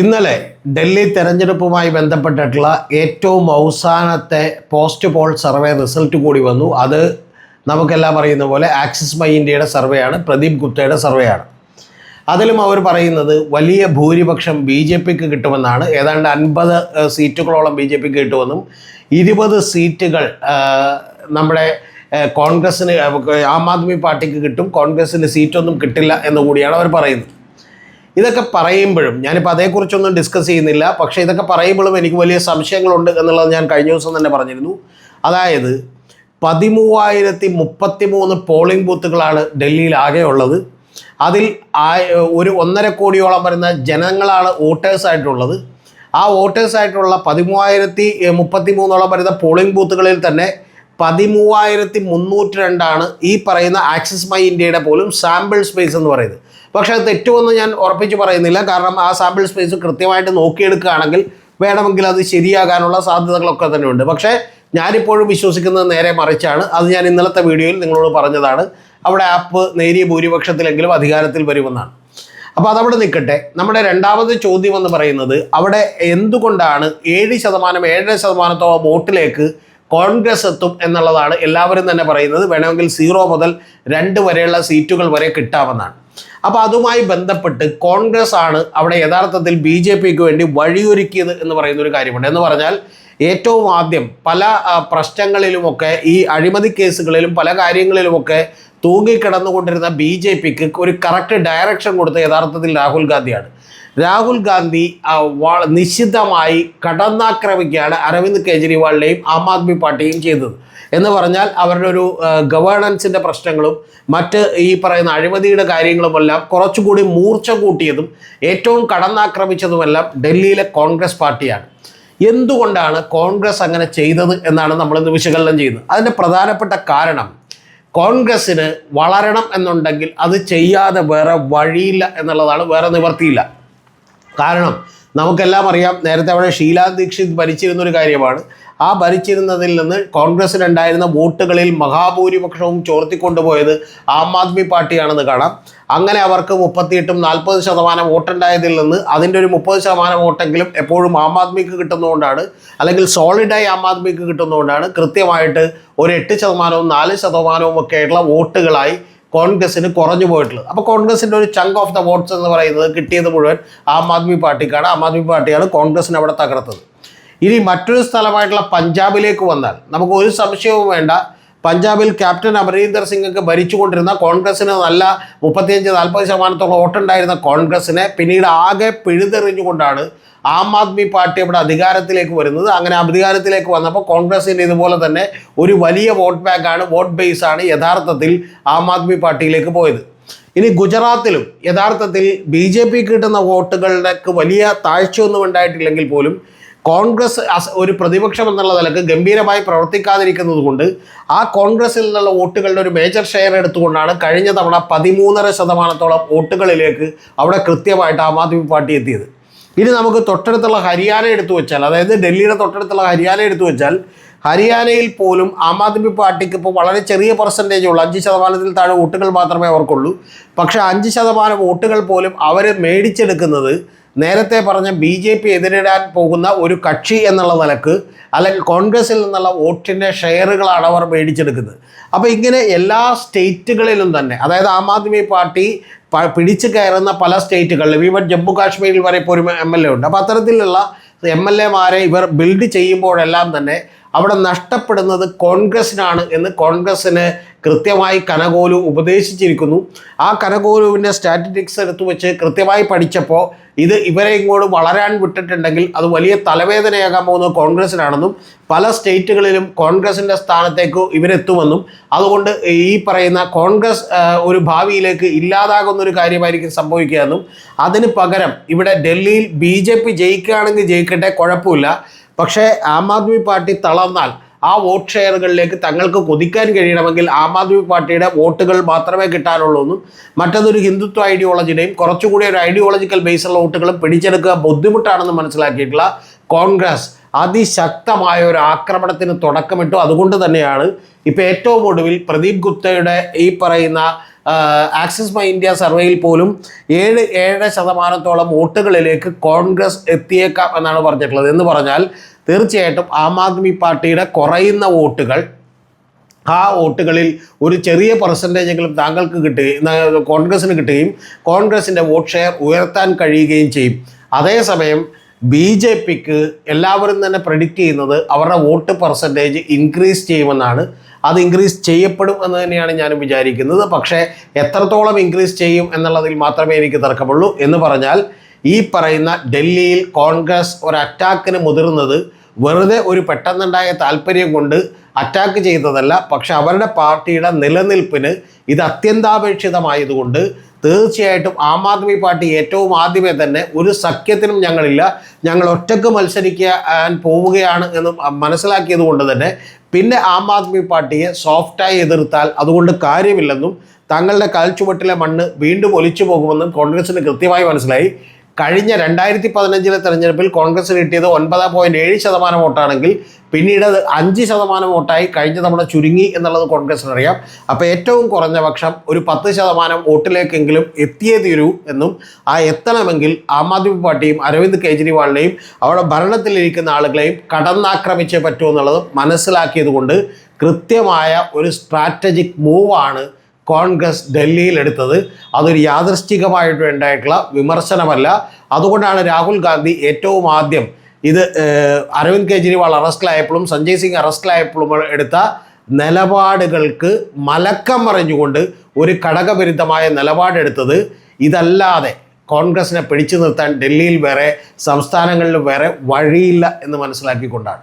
ഇന്നലെ ഡൽഹി തെരഞ്ഞെടുപ്പുമായി ബന്ധപ്പെട്ടിട്ടുള്ള ഏറ്റവും അവസാനത്തെ പോസ്റ്റ് പോൾ സർവേ റിസൾട്ട് കൂടി വന്നു. അത് നമുക്കെല്ലാം അറിയുന്ന പോലെ ആക്സിസ് മൈ ഇന്ത്യയുടെ സർവേയാണ് പ്രദീപ് ഗുപ്തയുടെ സർവേയാണ് അതിലും അവർ പറയുന്നത് വലിയ ഭൂരിപക്ഷം ബി ജെ പിക്ക് കിട്ടുമെന്നാണ്. ഏതാണ്ട് അൻപത് സീറ്റുകളോളം ബി ജെ പിക്ക് കിട്ടുമെന്നും ഇരുപത് സീറ്റുകൾ നമ്മുടെ കോൺഗ്രസ്സിന് ആം ആദ്മി പാർട്ടിക്ക് കിട്ടും കോൺഗ്രസ്സിന് സീറ്റൊന്നും കിട്ടില്ല എന്ന് കൂടിയാണ് അവർ പറയുന്നത്. ഇതൊക്കെ പറയുമ്പോഴും ഞാനിപ്പോൾ അതേക്കുറിച്ചൊന്നും ഡിസ്കസ് ചെയ്യുന്നില്ല. പക്ഷേ ഇതൊക്കെ പറയുമ്പോഴും എനിക്ക് വലിയ സംശയങ്ങളുണ്ട് എന്നുള്ളത് ഞാൻ കഴിഞ്ഞ ദിവസം തന്നെ പറഞ്ഞിരുന്നു. അതായത് പതിമൂവായിരത്തി മുപ്പത്തി മൂന്ന് പോളിംഗ് ബൂത്തുകളാണ് ഡൽഹിയിൽ ആകെ ഉള്ളത്. അതിൽ ഒരു ഒന്നര കോടിയോളം വരുന്ന ജനങ്ങളാണ് വോട്ടേഴ്സ് ആയിട്ടുള്ളത്. ആ വോട്ടേഴ്സ് ആയിട്ടുള്ള പതിമൂവായിരത്തി മുപ്പത്തി മൂന്നോളം വരുന്ന പോളിംഗ് ബൂത്തുകളിൽ തന്നെ പതിമൂവായിരത്തി മുന്നൂറ്റി രണ്ടാണ് ഈ പറയുന്ന ആക്സിസ് മൈ ഇന്ത്യയുടെ പോലും സാമ്പിൾ സ്പേസ് എന്ന് പറയുന്നത്. പക്ഷേ അത് തെറ്റുമെന്ന് ഞാൻ ഉറപ്പിച്ച് പറയുന്നില്ല. കാരണം ആ സാമ്പിൾ സ്പേസ് കൃത്യമായിട്ട് നോക്കിയെടുക്കുകയാണെങ്കിൽ വേണമെങ്കിൽ അത് ശരിയാകാനുള്ള സാധ്യതകളൊക്കെ തന്നെ ഉണ്ട് പക്ഷേ ഞാനിപ്പോഴും വിശ്വസിക്കുന്നത് നേരെ മറിച്ചാണ്. അത് ഞാൻ ഇന്നലത്തെ വീഡിയോയിൽ നിങ്ങളോട് പറഞ്ഞതാണ്. അവിടെ ആപ്പ് നേരിയ ഭൂരിപക്ഷത്തിലെങ്കിലും അധികാരത്തിൽ വരുമെന്നാണ്. അപ്പോൾ അതവിടെ നിൽക്കട്ടെ. നമ്മുടെ രണ്ടാമത് ചോദ്യം എന്ന് പറയുന്നത് അവിടെ എന്തുകൊണ്ടാണ് ഏഴ് ശതമാനം ഏഴര ശതമാനത്തോളം വോട്ടിലേക്ക് കോൺഗ്രസ് എത്തും എന്നുള്ളതാണ് എല്ലാവരും തന്നെ പറയുന്നത്. വേണമെങ്കിൽ സീറോ മുതൽ രണ്ട് വരെയുള്ള സീറ്റുകൾ വരെ കിട്ടാമെന്നാണ്. അപ്പോൾ അതുമായി ബന്ധപ്പെട്ട് കോൺഗ്രസ് ആണ് അവിടെ യഥാർത്ഥത്തിൽ ബി ജെ പിക്ക് വേണ്ടി വഴിയൊരുക്കിയത് എന്ന് പറയുന്ന ഒരു കാര്യമുണ്ട്. എന്ന് പറഞ്ഞാൽ ഏറ്റവും ആദ്യം പല പ്രശ്നങ്ങളിലുമൊക്കെ ഈ അഴിമതി കേസുകളിലും പല കാര്യങ്ങളിലുമൊക്കെ തൂങ്ങിക്കിടന്നുകൊണ്ടിരുന്ന ബി ജെ പിക്ക് ഒരു കറക്റ്റ് ഡയറക്ഷൻ കൊടുത്ത യഥാർത്ഥത്തിൽ രാഹുൽ ഗാന്ധിയാണ്. രാഹുൽ ഗാന്ധി നിശ്ചിതമായി കടന്നാക്രമിക്കുകയാണ് അരവിന്ദ് കെജ്രിവാളിനെയും ആം ആദ്മി പാർട്ടിയും ചെയ്തത്. എന്ന് പറഞ്ഞാൽ അവരുടെ ഒരു ഗവേണൻസിന്റെ പ്രശ്നങ്ങളും മറ്റ് ഈ പറയുന്ന അഴിമതിയുടെ കാര്യങ്ങളുമെല്ലാം കുറച്ചുകൂടി മൂർച്ച കൂട്ടിയതും ഏറ്റവും കടന്നാക്രമിച്ചതുമെല്ലാം ഡൽഹിയിലെ കോൺഗ്രസ് പാർട്ടിയാണ്. എന്തുകൊണ്ടാണ് കോൺഗ്രസ് അങ്ങനെ ചെയ്തത് എന്നാണ് നമ്മളിന്ന് വിശകലനം ചെയ്യുന്നത്. അതിന്റെ പ്രധാനപ്പെട്ട കാരണം കോൺഗ്രസ്സിന് വളരണം എന്നുണ്ടെങ്കിൽ അത് ചെയ്യാതെ വേറെ വഴിയില്ല എന്നുള്ളതാണ് വേറെ നിവർത്തിയില്ല. കാരണം നമുക്കെല്ലാം അറിയാം നേരത്തെ അവിടെ ഷീലാ ദീക്ഷിത് ഭരിച്ചിരുന്നൊരു കാര്യമാണ്. ആ ഭരിച്ചിരുന്നതിൽ നിന്ന് കോൺഗ്രസ്സിനുണ്ടായിരുന്ന വോട്ടുകളിൽ മഹാഭൂരിപക്ഷവും ചോർത്തിക്കൊണ്ടുപോയത് ആം ആദ്മി പാർട്ടിയാണെന്ന് കാണാം. അങ്ങനെ അവർക്ക് മുപ്പത്തിയെട്ടും നാൽപ്പത് ശതമാനം വോട്ടുണ്ടായതിൽ നിന്ന് അതിന്റെ ഒരു മുപ്പത് ശതമാനം വോട്ടെങ്കിലും എപ്പോഴും ആം ആദ്മിക്ക് കിട്ടുന്നതുകൊണ്ടാണ് അല്ലെങ്കിൽ സോളിഡായി ആം ആദ്മിക്ക് കിട്ടുന്നതുകൊണ്ടാണ് കൃത്യമായിട്ട് ഒരു എട്ട് ശതമാനവും നാല് ശതമാനവും ഒക്കെ ആയിട്ടുള്ള വോട്ടുകളായി കോൺഗ്രസിന് കുറഞ്ഞു പോയിട്ടുള്ളത്. അപ്പോൾ കോൺഗ്രസിന്റെ ഒരു ചങ്ക് ഓഫ് ദ വോട്ട്സ് എന്ന് പറയുന്നത് കിട്ടിയത് മുഴുവൻ ആം ആദ്മി പാർട്ടിക്കാണ്. ആം ആദ്മി പാർട്ടിയാണ് കോൺഗ്രസിനെ അവിടെ തകർത്തത്. ഇനി മറ്റൊരു സ്ഥലമായിട്ടുള്ള പഞ്ചാബിലേക്ക് വന്നാൽ നമുക്ക് ഒരു സംശയവും വേണ്ട. പഞ്ചാബിൽ ക്യാപ്റ്റൻ അമരീന്ദർ സിംഗൊക്കെ ഭരിച്ചുകൊണ്ടിരുന്ന കോൺഗ്രസിന് നല്ല മുപ്പത്തിയഞ്ച് നാൽപ്പത് ശതമാനത്തോളം വോട്ടുണ്ടായിരുന്ന കോൺഗ്രസിനെ പിന്നീട് ആകെ പിഴുതെറിഞ്ഞുകൊണ്ടാണ് ആം ആദ്മി പാർട്ടി ഇവിടെ അധികാരത്തിലേക്ക് വരുന്നത്. അങ്ങനെ അധികാരത്തിലേക്ക് വന്നപ്പോൾ കോൺഗ്രസിന്റെ ഇതുപോലെ തന്നെ ഒരു വലിയ വോട്ട് ബാങ്കാണ് വോട്ട് ബേസാണ് യഥാർത്ഥത്തിൽ ആം ആദ്മി പാർട്ടിയിലേക്ക് പോയത്. ഇനി ഗുജറാത്തിലും യഥാർത്ഥത്തിൽ ബി ജെ പി കിട്ടുന്ന വോട്ടുകളുടെ വലിയ താഴ്ചയൊന്നും ഉണ്ടായിട്ടില്ലെങ്കിൽ പോലും കോൺഗ്രസ് ഒരു പ്രതിപക്ഷം എന്നുള്ള നിലയ്ക്ക് ഗംഭീരമായി പ്രവർത്തിക്കാതിരിക്കുന്നത് കൊണ്ട് ആ കോൺഗ്രസിൽ നിന്നുള്ള വോട്ടുകളുടെ ഒരു മേജർ ഷെയർ എടുത്തുകൊണ്ടാണ് കഴിഞ്ഞ തവണ പതിമൂന്നര ശതമാനത്തോളം വോട്ടുകളിലേക്ക് അവിടെ കൃത്യമായിട്ട് ആം ആദ്മി പാർട്ടി എത്തിയത്. ഇനി നമുക്ക് തൊട്ടടുത്തുള്ള ഹരിയാന എടുത്തു വെച്ചാൽ അതായത് ഡൽഹിയുടെ തൊട്ടടുത്തുള്ള ഹരിയാന എടുത്തു വെച്ചാൽ ഹരിയാനയിൽ പോലും ആം ആദ്മി പാർട്ടിക്ക് ഇപ്പോൾ വളരെ ചെറിയ പെർസെന്റേജ് ഉള്ളൂ അഞ്ച് ശതമാനത്തിൽ താഴെ വോട്ടുകൾ മാത്രമേ അവർക്കുള്ളൂ. പക്ഷേ അഞ്ച് ശതമാനം വോട്ടുകൾ പോലും അവർ മേടിച്ചെടുക്കുന്നത് നേരത്തെ പറഞ്ഞ ബി ജെ പി എതിരിടാൻ പോകുന്ന ഒരു കക്ഷി എന്നുള്ള നിലയ്ക്ക് അല്ലെങ്കിൽ കോൺഗ്രസിൽ നിന്നുള്ള വോട്ടിന്റെ ഷെയറുകളാണ് അവർ മേടിച്ചെടുക്കുന്നത്. അപ്പോൾ ഇങ്ങനെ എല്ലാ സ്റ്റേറ്റുകളിലും തന്നെ അതായത് ആം ആദ്മി പാർട്ടി പിടിച്ചു കയറുന്ന പല സ്റ്റേറ്റുകളിലും ഈവൻ ജമ്മു കാശ്മീരിൽ വരെ ഇപ്പോൾ ഒരു എം എൽ എ ഉണ്ട്. അപ്പോൾ അത്തരത്തിലുള്ള എം എൽ എമാരെ ഇവർ ബിൽഡ് ചെയ്യുമ്പോഴെല്ലാം തന്നെ അവിടെ നഷ്ടപ്പെടുന്നത് കോൺഗ്രസിനാണ് എന്ന് കോൺഗ്രസ്സിന് കൃത്യമായി കനകോലു ഉപദേശിച്ചിരിക്കുന്നു. ആ കനകോലുവിന്റെ സ്റ്റാറ്റിറ്റിക്സ് എടുത്തു വെച്ച് കൃത്യമായി പഠിച്ചപ്പോൾ ഇത് ഇവരെ ഇങ്ങോട്ട് വളരാൻ വിട്ടിട്ടുണ്ടെങ്കിൽ അത് വലിയ തലവേദനയാകാൻ പോകുന്നത് കോൺഗ്രസിനാണെന്നും പല സ്റ്റേറ്റുകളിലും കോൺഗ്രസിന്റെ സ്ഥാനത്തേക്ക് ഇവരെത്തുമെന്നും അതുകൊണ്ട് ഈ പറയുന്ന കോൺഗ്രസ് ഒരു ഭാവിയിലേക്ക് ഇല്ലാതാകുന്ന ഒരു കാര്യമായിരിക്കും സംഭവിക്കുക എന്നും അതിന് പകരം ഇവിടെ ഡൽഹിയിൽ ബി ജെ പി ജയിക്കുകയാണെങ്കിൽ ജയിക്കട്ടെ കുഴപ്പമില്ല. പക്ഷേ ആം ആദ്മി പാർട്ടി തളർന്നാൽ ആ വോട്ട് ഷെയറുകളിലേക്ക് തങ്ങൾക്ക് കൊതിക്കാൻ കഴിയണമെങ്കിൽ ആം ആദ്മി പാർട്ടിയുടെ വോട്ടുകൾ മാത്രമേ കിട്ടാനുള്ളൂ എന്നും മറ്റതൊരു ഹിന്ദുത്വ ഐഡിയോളജിയുടെയും കുറച്ചുകൂടി ഒരു ഐഡിയോളജിക്കൽ ബേസുള്ള വോട്ടുകളും പിടിച്ചെടുക്കുക ബുദ്ധിമുട്ടാണെന്ന് മനസ്സിലാക്കിയിട്ടുള്ള കോൺഗ്രസ് അതിശക്തമായ ഒരു ആക്രമണത്തിന് തുടക്കമിട്ടു. അതുകൊണ്ട് തന്നെയാണ് ഇപ്പോൾ ഏറ്റവും ഒടുവിൽ പ്രദീപ് ഗുപ്തയുടെ ഈ പറയുന്ന ആക്സിസ് മൈ ഇന്ത്യ സർവേയിൽ പോലും ഏഴ് ഏഴ് ശതമാനത്തോളം വോട്ടുകളിലേക്ക് കോൺഗ്രസ് എത്തിയേക്കാം എന്നാണ് പറഞ്ഞിട്ടുള്ളത്. എന്ന് പറഞ്ഞാൽ തീർച്ചയായിട്ടും ആം ആദ്മി പാർട്ടിയുടെ കുറയുന്ന വോട്ടുകൾ ആ വോട്ടുകളിൽ ഒരു ചെറിയ പെർസെന്റേജ് എങ്കിലും താങ്കൾക്ക് കിട്ടുകയും കോൺഗ്രസ്സിന് കിട്ടുകയും കോൺഗ്രസിന്റെ വോട്ട് ഷെയർ ഉയർത്താൻ കഴിയുകയും ചെയ്യും. അതേസമയം ബി ജെ പിക്ക് എല്ലാവരും തന്നെ പ്രഡിക്റ്റ് ചെയ്യുന്നത് അവരുടെ വോട്ട് പെർസെന്റേജ് ഇൻക്രീസ് ചെയ്യുമെന്നാണ്. അത് ഇൻക്രീസ് ചെയ്യപ്പെടും എന്ന് തന്നെയാണ് ഞാൻ വിചാരിക്കുന്നത്. പക്ഷേ എത്രത്തോളം ഇൻക്രീസ് ചെയ്യും എന്നുള്ളതിൽ മാത്രമേ എനിക്ക് തർക്കമുള്ളൂ എന്ന് പറഞ്ഞാൽ ഈ പറയുന്ന ഡൽഹിയിൽ കോൺഗ്രസ് ഒരു അറ്റാക്കിന് മുതിർന്നത് വെറുതെ ഒരു പെട്ടെന്നുണ്ടായ താല്പര്യം കൊണ്ട് അറ്റാക്ക് ചെയ്തതല്ല പക്ഷെ അവരുടെ പാർട്ടിയുടെ നിലനിൽപ്പിന് ഇത് അത്യന്താപേക്ഷിതമായതുകൊണ്ട് തീർച്ചയായിട്ടും ആം ആദ്മി പാർട്ടി ഏറ്റവും ആദ്യമേ തന്നെ ഒരു സഖ്യത്തിനും ഞങ്ങളില്ല. ഞങ്ങൾ ഒറ്റയ്ക്ക് മത്സരിക്കാൻ പോവുകയാണ് എന്ന് മനസ്സിലാക്കിയത് കൊണ്ട് തന്നെ പിന്നെ ആം ആദ്മി പാർട്ടിയെ സോഫ്റ്റായി എതിർത്താൽ അതുകൊണ്ട് കാര്യമില്ലെന്നും തങ്ങളുടെ കാൽച്ചുവട്ടിലെ മണ്ണ് വീണ്ടും ഒലിച്ചു പോകുമെന്നും കോൺഗ്രസിന് കൃത്യമായി മനസ്സിലായി. കഴിഞ്ഞ രണ്ടായിരത്തി പതിനഞ്ചിലെ തെരഞ്ഞെടുപ്പിൽ കോൺഗ്രസ് കിട്ടിയത് ഒൻപത് പോയിന്റ് ഏഴ് ശതമാനം വോട്ടാണെങ്കിൽ പിന്നീട് അത് അഞ്ച് ശതമാനം വോട്ടായി കഴിഞ്ഞ തവണ ചുരുങ്ങി എന്നുള്ളത് കോൺഗ്രസിന് അറിയാം അപ്പോൾ ഏറ്റവും കുറഞ്ഞ പക്ഷം ഒരു പത്ത് ശതമാനം വോട്ടിലേക്കെങ്കിലും എത്തിയേ തീരൂ എന്നും ആ എത്തണമെങ്കിൽ ആം ആദ്മി പാർട്ടിയും അരവിന്ദ് കെജ്രിവാളിനെയും അവിടെ ഭരണത്തിലിരിക്കുന്ന ആളുകളെയും കടന്നാക്രമിച്ചേ പറ്റൂ എന്നുള്ളത് മനസ്സിലാക്കിയത് കൊണ്ട് കൃത്യമായ ഒരു സ്ട്രാറ്റജിക് മൂവാണ് കോൺഗ്രസ് ഡൽഹിയിൽ എടുത്തത് അതൊരു യാദൃശ്ചികമായിട്ട് ഉണ്ടായിട്ടുള്ള വിമർശനമല്ല. അതുകൊണ്ടാണ് രാഹുൽ ഗാന്ധി ഏറ്റവും ആദ്യം ഇത് അരവിന്ദ് കെജ്രിവാൾ അറസ്റ്റിലായപ്പോഴും സഞ്ജയ് സിംഗ് അറസ്റ്റിലായപ്പോഴും എടുത്ത നിലപാടുകൾക്ക് മലക്കം മറിഞ്ഞുകൊണ്ട് ഒരു ഘടകവിരുദ്ധമായ നിലപാടെടുത്തത്. ഇതല്ലാതെ കോൺഗ്രസിനെ പിടിച്ചു നിർത്താൻ ഡൽഹിയിൽ വേറെ സംസ്ഥാനങ്ങളിൽ വേറെ വഴിയില്ല എന്ന് മനസ്സിലാക്കിക്കൊണ്ടാണ്.